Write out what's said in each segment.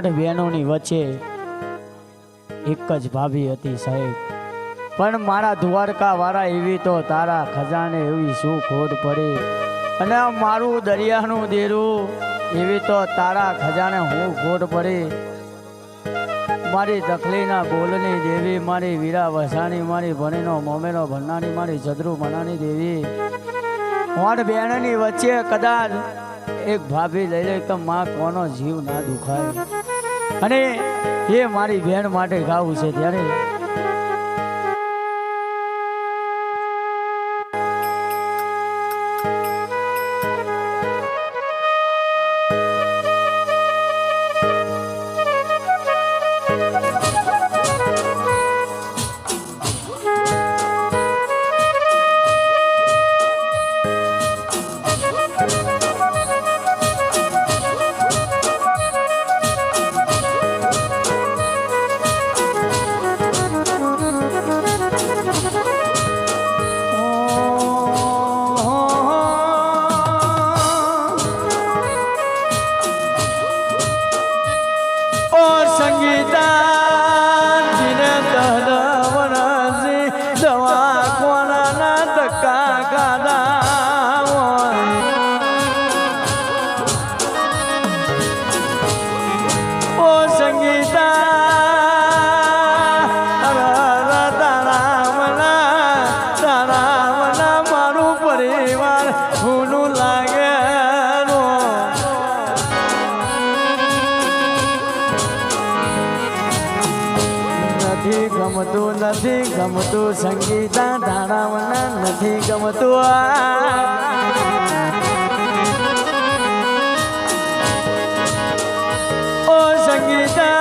આઠ બહેનોની વચ્ચે એક જ ભાભી હતી સાહેબ. પણ મારા દ્વારકા વાળા એવી તો તારા ખજાને એવી શું ખોટ પડી? અને મારું દરિયાનું દેરું એવી તો તારા ખજાને હું ખોટ પડી? મારી તકલીના બોલની દેવી, મારી વીરા વસાણી મારી ભણીનો મોમેનો ભરનારી મારી જદ્રુ મનાની દેવી. હોટ બેનની વચ્ચે કદાચ એક ભાભી લઈ લે તો માં કોનો જીવ ના દુખાય? અને એ મારી બહેન માટે ગાવું છે ત્યારે નથી ગમતું સંગીતા, તારા નથી ગમતું ઓ સંગીતા,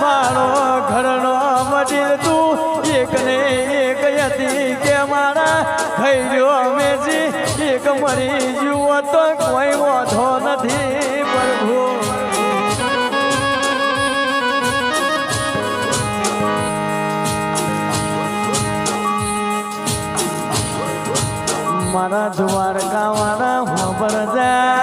મારો ઘરનો વડીલ તું એક ને એક હતી કે મારા થઈ ગયો મેજી, એક મરી જુઓ તો કોઈ વાંધો મારા દ્વારકા વાળા ખબર જા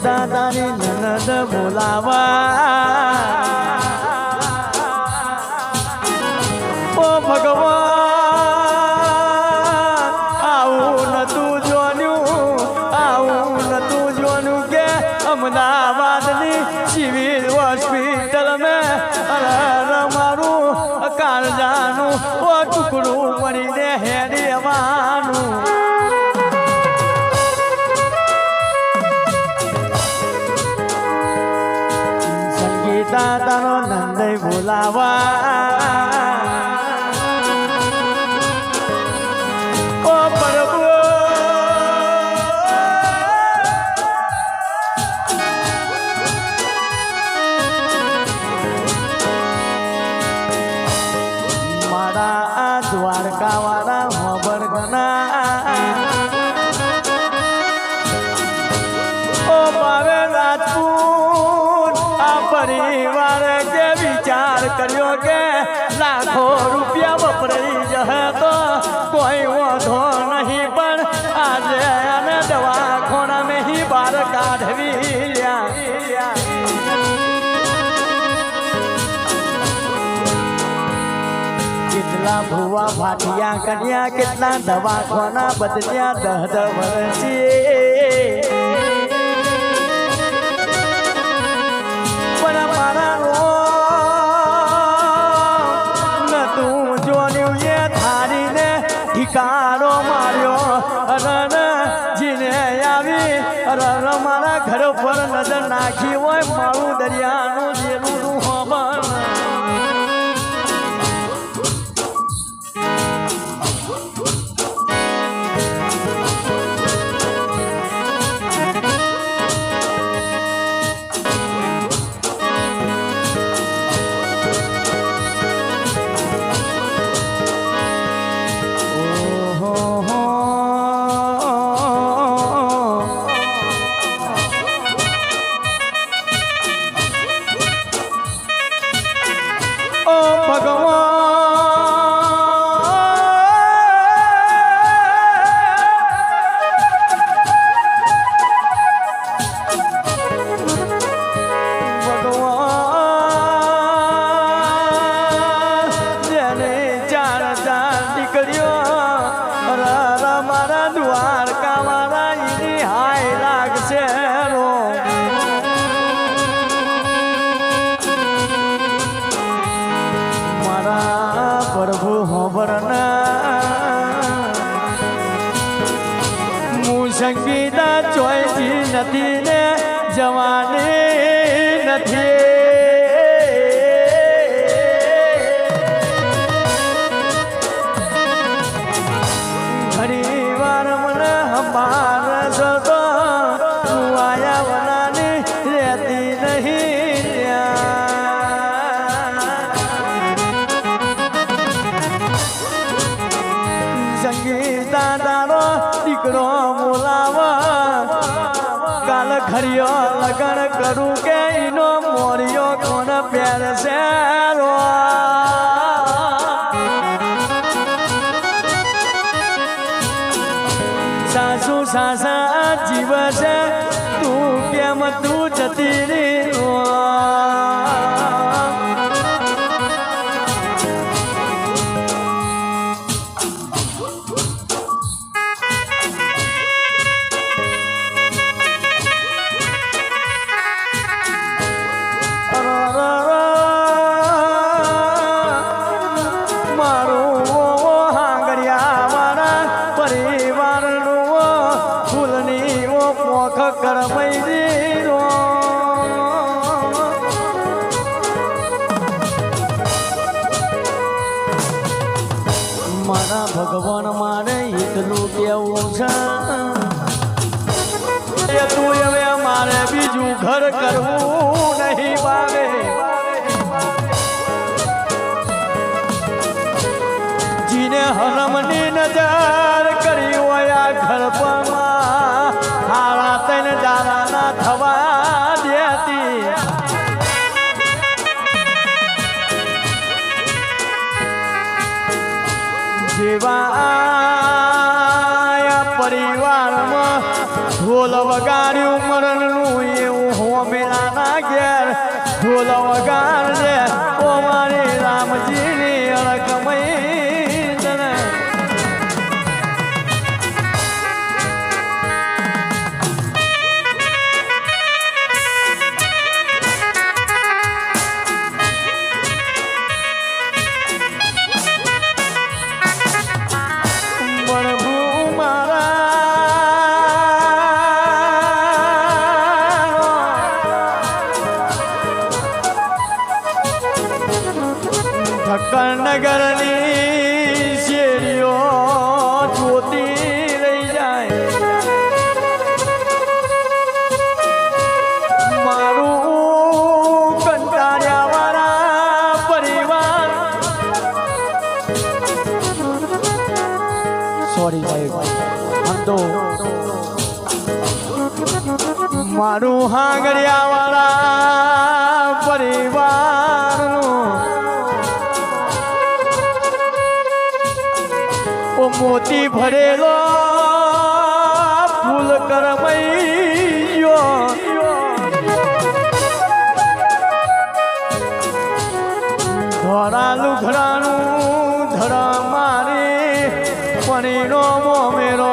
સંગીતા તારી નનદ બોલાવા ઓ ભગવાન આવું નતું જોન્યું આવું નતું જોન્યું કે અમદાવાદની સિવિલ હોસ્પિટલ મેં મારું કાળજાનું ઓ ટુકડું પડીને હેડી સંગીતા તારો નંદ બોલાવા બહાર કેટલા ભુવા ફાટિયા કર્યા કેટલા દવાખોના બદલ્યા દહ વર્ષે એ થારીને ઠિકારો માર્યો અરર મારા ઘર પર નજર નાખી હોય મારું દરિયાનું જેલું સંગીતા ચોઈસી નથી ને જવાની નથી. ઘણી વાર કાલ લગણ કરું કે ઈનો મોરિયો કોણ પહેરશે રો? સાસુ સાસા ભગવાન વગાડ્યું મરણનું એવું હોમેલાના ઘેર. ઢોલ વગાડજે. મારા ઠક્કર નગરની શેરીઓ જોતી રહી જાય. મારું કંટાળ્યા વાળા પરિવાર. સોરી સાહેબ આમ તો મારું હાંગડિયા મોતી ભરેલો ફૂલ કરમૈયો. ધોરા લુઘડાનું ધરા મારી પણીનો મોમેરો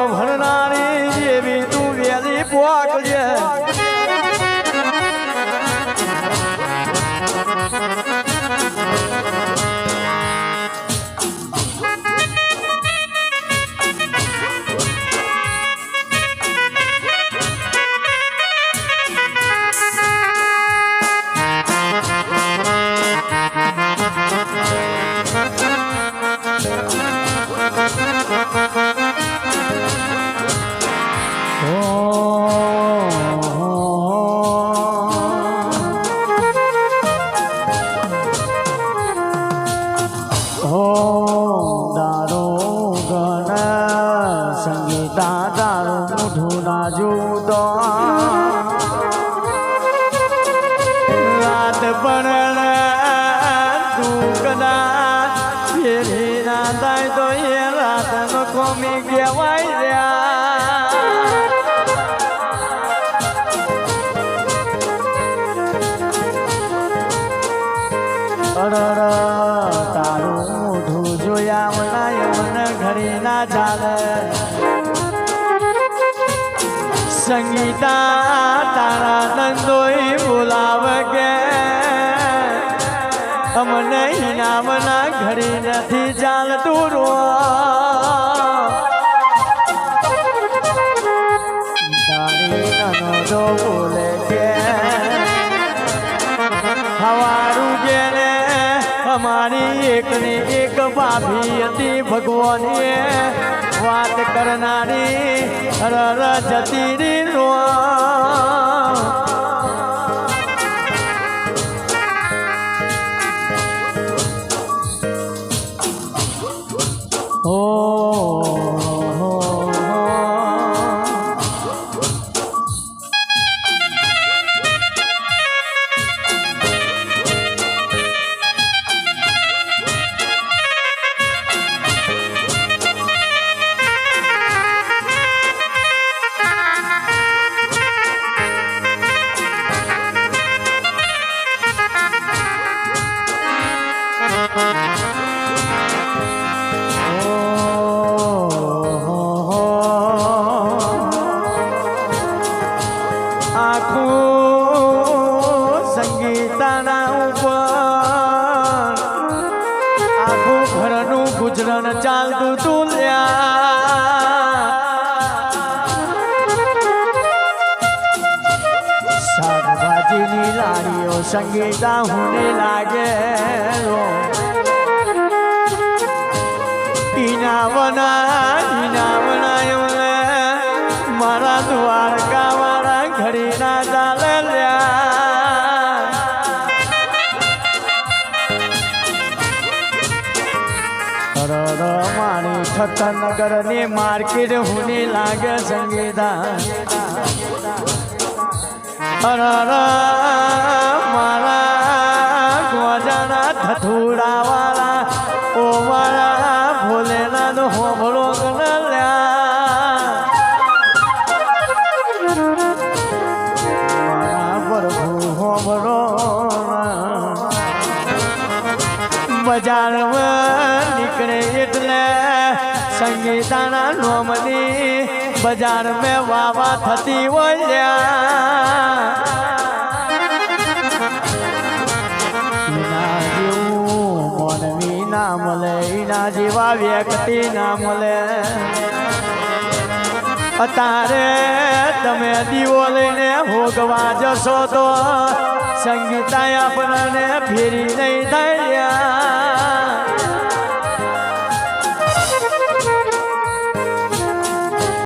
પણ તું મોઢું જોયા મનાય મન ચાલે સંગીતા તારા નંદોઈ બોલાવ કે અમને નામના ઘડી નથી ચાલતું રો બોલે કે હવારું જેને અમારી એકની એક ભાભી હતી ભગવાનીએ વાત કરનારી રર જતી રી રો આખું સંગીતાના ઉપર. આખું ઘરનું ગુજરાન ચાલતું તું શાકભાજીની લારીઓ સંગીતા હુને લાગે ટીના ઈનાવના મારી છત્તનગરની માર્કેટ હુની લાગે સંગીતા. બજાર મેં વાવા થતી હોય ના મળે એના જેવા વ્યક્તિ ના મળે અત્યારે તમે દીવો લઈને ભોગવા જશો તો સંગીતા આપણને ફેરી નહીં થાય